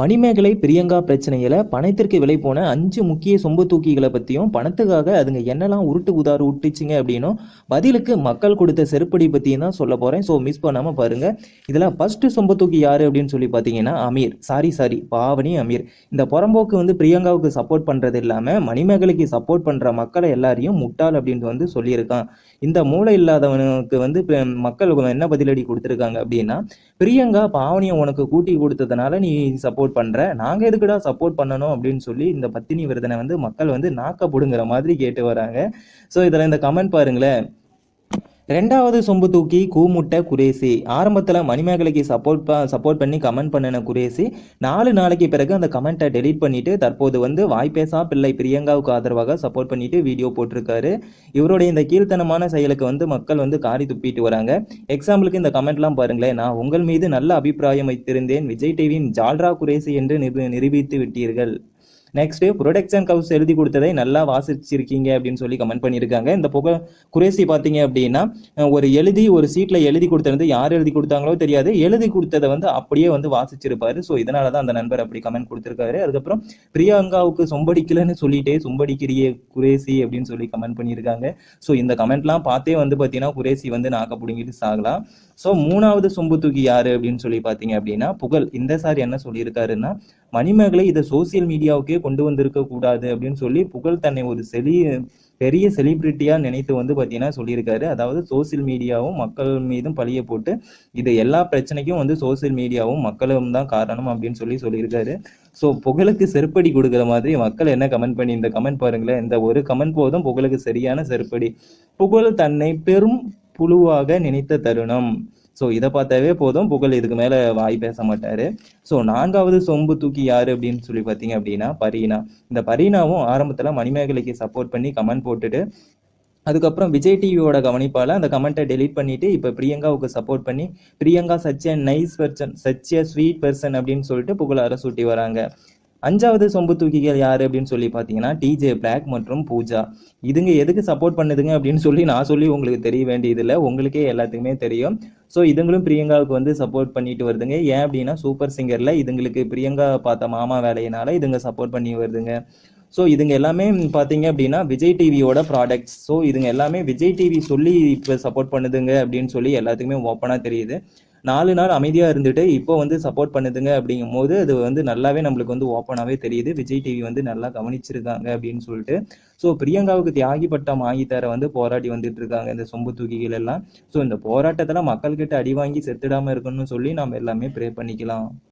மணிமேகலை பிரியங்கா பிரச்சனையில பணத்திற்கு விலை போன அஞ்சு முக்கிய சொம்பு தூக்கிகளை பத்தியும் பணத்துக்காக அதுங்க என்னெல்லாம் உருட்டு உதாறு விட்டுச்சிங்க அப்படின்னும் பதிலுக்கு மக்கள் கொடுத்த செருப்படி பத்தியும் தான் சொல்ல போறேன். ஸோ மிஸ் பண்ணாம பாருங்க. இதுல ஃபர்ஸ்ட் சொம்பு தூக்கி யாரு அப்படின்னு சொல்லி பாத்தீங்கன்னா Amir. Sorry sorry Pavani Amir. இந்த புறம்போக்கு வந்து பிரியங்காவுக்கு சப்போர்ட் பண்றது இல்லாம மணிமேகலைக்கு சப்போர்ட் பண்ற மக்களை எல்லாரையும் முட்டாள் அப்படின்னு வந்து சொல்லியிருக்கான். இந்த மூளை இல்லாதவனுக்கு வந்து மக்கள் என்ன பதிலடி கொடுத்துருக்காங்க அப்படின்னா பிரியங்கா பாவனியை உனக்கு கூட்டி கொடுத்ததுனால நீ சப்போர்ட் பண்ற நாங்க எதுக்குடா சப்போர்ட் பண்ணணும் அப்படின்னு சொல்லி இந்த பத்தினி விருதனை வந்து மக்கள் வந்து நாக்க புடுங்குற மாதிரி கேட்டு வராங்க. ஸோ இதுல இந்த கமெண்ட் பாருங்களேன். ரெண்டாவது சொம்பு தூக்கி கூமுட்ட குரேசி. ஆரம்பத்தில் மணிமேகலைக்கு சப்போர்ட் சப்போர்ட் பண்ணி கமெண்ட் பண்ணின குரேசி. நாலு நாளைக்கு பிறகு அந்த கமெண்ட்டை டெலீட் பண்ணிட்டு தற்போது வந்து வாய்ப்பேசா பிள்ளை பிரியங்காவுக்கு ஆதரவாக சப்போர்ட் பண்ணிட்டு வீடியோ போட்டிருக்காரு. இவருடைய இந்த கீழ்த்தனமான செயலுக்கு வந்து மக்கள் வந்து காரி துப்பிட்டு வராங்க. எக்ஸாம்பிளுக்கு இந்த கமெண்ட்லாம் பாருங்களேன். நான் உங்கள் மீது நல்ல அபிப்பிராயம் வைத்திருந்தேன். விஜய் டிவியின் ஜால்ரா குரேசி என்று நிரூபித்து விட்டீர்கள். நெக்ஸ்ட் ப்ரொடக்ஷன் கவுஸ் எழுதி கொடுத்ததை நல்லா வாசிச்சிருக்கீங்க அப்படின்னு சொல்லி கமெண்ட் பண்ணியிருக்காங்க. இந்த புகழ் குரேசி பார்த்தீங்க அப்படின்னா ஒரு எழுதி ஒரு சீட்ல எழுதி கொடுத்தது யார் எழுதி கொடுத்தாங்களோ தெரியாது. எழுதி கொடுத்ததை வந்து அப்படியே வந்து வாசிச்சிருப்பாரு. ஸோ இதனால தான் அந்த நண்பர் அப்படி கமெண்ட் கொடுத்துருக்காரு. அதுக்கப்புறம் பிரியங்காவுக்கு சொம்படிக்கலன்னு சொல்லிட்டே சொம்படிக்கிறியே குரேசி அப்படின்னு சொல்லி கமெண்ட் பண்ணியிருக்காங்க. ஸோ இந்த கமெண்ட்லாம் பார்த்தே வந்து பார்த்தீங்கன்னா குரேசி வந்து நாக்க பிடுங்கிட்டு சாகலாம் ஸோ மூணாவது சொம்பு தூக்கி யாரு அப்படின்னு சொல்லி பார்த்தீங்க அப்படின்னா புகழ். இந்த சார் என்ன சொல்லியிருக்காருன்னா மணிமேகலை இதை சோசியல் மீடியாவுக்கே கொண்டு வந்திருக்க கூடாது அப்படின்னு சொல்லி புகழ் தன்னை ஒரு செலி பெரிய செலிபிரிட்டியா நினைத்து வந்து பார்த்தீங்கன்னா சொல்லியிருக்காரு. அதாவது சோசியல் மீடியாவும் மக்கள் மீதும் பழிய போட்டு இது எல்லா பிரச்சனைக்கும் வந்து சோசியல் மீடியாவும் மக்களும் தான் காரணம் அப்படின்னு சொல்லி சொல்லியிருக்காரு. ஸோ புகழுக்கு செருப்படி கொடுக்குற மாதிரி மக்கள் என்ன கமெண்ட் பண்ணி இந்த கமெண்ட் பாருங்களேன் இந்த ஒரு கமெண்ட் போதும் புகழுக்கு சரியான செருப்படி. புகழ் தன்னை பெரும் புழுவாக நினைத்த தருணம். ஸோ இதை பார்த்தாவே போதும். புகழ் இதுக்கு மேலே வாய் பேச மாட்டாரு. ஸோ நான்காவது சொம்பு தூக்கி யாரு அப்படின்னு சொல்லி பார்த்தீங்க அப்படின்னா பரீனா. இந்த பரீனாவும் ஆரம்பத்தில் மணிமேகலைக்கு சப்போர்ட் பண்ணி கமெண்ட் போட்டுட்டு அதுக்கப்புறம் விஜய் டிவியோட கவனிப்பால் அந்த கமெண்ட்டை டெலீட் பண்ணிட்டு இப்போ பிரியங்காவுக்கு சப்போர்ட் பண்ணி Priyanka such a nice person such a sweet person அப்படின்னு சொல்லிட்டு புகழார அரசூட்டி வராங்க. அஞ்சாவது சொம்பு தூக்கிகள் யார் அப்படின்னு சொல்லி பார்த்தீங்கன்னா டிஜே பிளாக் மற்றும் பூஜா. இதுங்க எதுக்கு சப்போர்ட் பண்ணுதுங்க அப்படின்னு சொல்லி நான் சொல்லி உங்களுக்கு தெரிய வேண்டியதில்லை. உங்களுக்கே எல்லாத்துக்குமே தெரியும். ஸோ இதுங்களும் பிரியங்காவுக்கு வந்து சப்போர்ட் பண்ணிட்டு வருதுங்க. ஏன் அப்படின்னா சூப்பர் சிங்கரில் இதுங்களுக்கு பிரியங்கா பார்த்த மாமா வேலையினால இதுங்க சப்போர்ட் பண்ணி வருதுங்க. ஸோ இதுங்க எல்லாமே பார்த்தீங்க அப்படின்னா விஜய் டிவியோட ப்ராடக்ட்ஸ் ஸோ இதுங்க எல்லாமே விஜய் டிவி சொல்லி இப்போ சப்போர்ட் பண்ணுதுங்க அப்படின்னு சொல்லி எல்லாத்துக்குமே ஓப்பனாக தெரியுது. நாலு நாள் அமைதியாக இருந்துட்டு இப்போ வந்து சப்போர்ட் பண்ணுதுங்க அப்படிங்கும் போது அது வந்து நல்லாவே நம்மளுக்கு வந்து ஓப்பனாகவே தெரியுது. விஜய் டிவி வந்து நல்லா கவனிச்சிருக்காங்க அப்படின்னு சொல்லிட்டு. ஸோ பிரியங்காவுக்கு தியாகி பட்டம் வாங்கி தர வந்து போராடி வந்துட்டு இருக்காங்க இந்த சொம்பு தூக்கிகள் எல்லாம். ஸோ இந்த போராட்டத்தில் மக்கள்கிட்ட அடி வாங்கி செத்துடாமல் இருக்கணும்னு சொல்லி நம்ம எல்லாமே ப்ரே பண்ணிக்கலாம்.